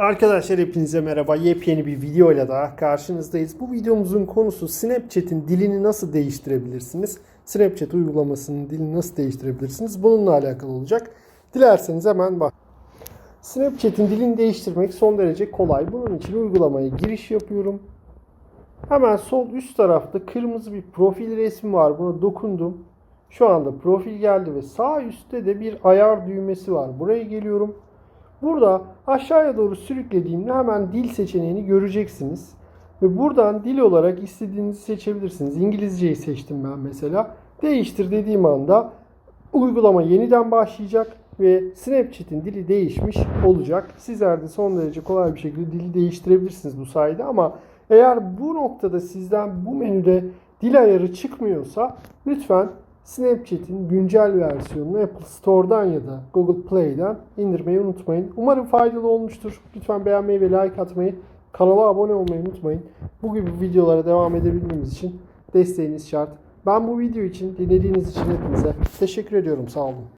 Arkadaşlar hepinize merhaba. Yepyeni bir videoyla daha karşınızdayız. Bu videomuzun konusu Snapchat'in dilini nasıl değiştirebilirsiniz? Snapchat uygulamasının dilini nasıl değiştirebilirsiniz? Bununla alakalı olacak. Dilerseniz hemen bak. Snapchat'in dilini değiştirmek son derece kolay. Bunun için uygulamaya giriş yapıyorum. Hemen sol üst tarafta kırmızı bir profil resmi var. Buna dokundum. Şu anda profil geldi ve sağ üstte de bir ayar düğmesi var. Buraya geliyorum. Burada aşağıya doğru sürüklediğimde hemen dil seçeneğini göreceksiniz. Ve buradan dil olarak istediğinizi seçebilirsiniz. İngilizceyi seçtim ben mesela. Değiştir dediğim anda uygulama yeniden başlayacak ve Snapchat'in dili değişmiş olacak. Sizler de son derece kolay bir şekilde dili değiştirebilirsiniz bu sayede ama eğer bu noktada sizden bu menüde dil ayarı çıkmıyorsa lütfen Snapchat'in güncel versiyonunu Apple Store'dan ya da Google Play'den indirmeyi unutmayın. Umarım faydalı olmuştur. Lütfen beğenmeyi ve like atmayı, kanala abone olmayı unutmayın. Bu gibi videolara devam edebilmemiz için desteğiniz şart. Ben bu video için dinlediğiniz için hepinize teşekkür ediyorum. Sağ olun.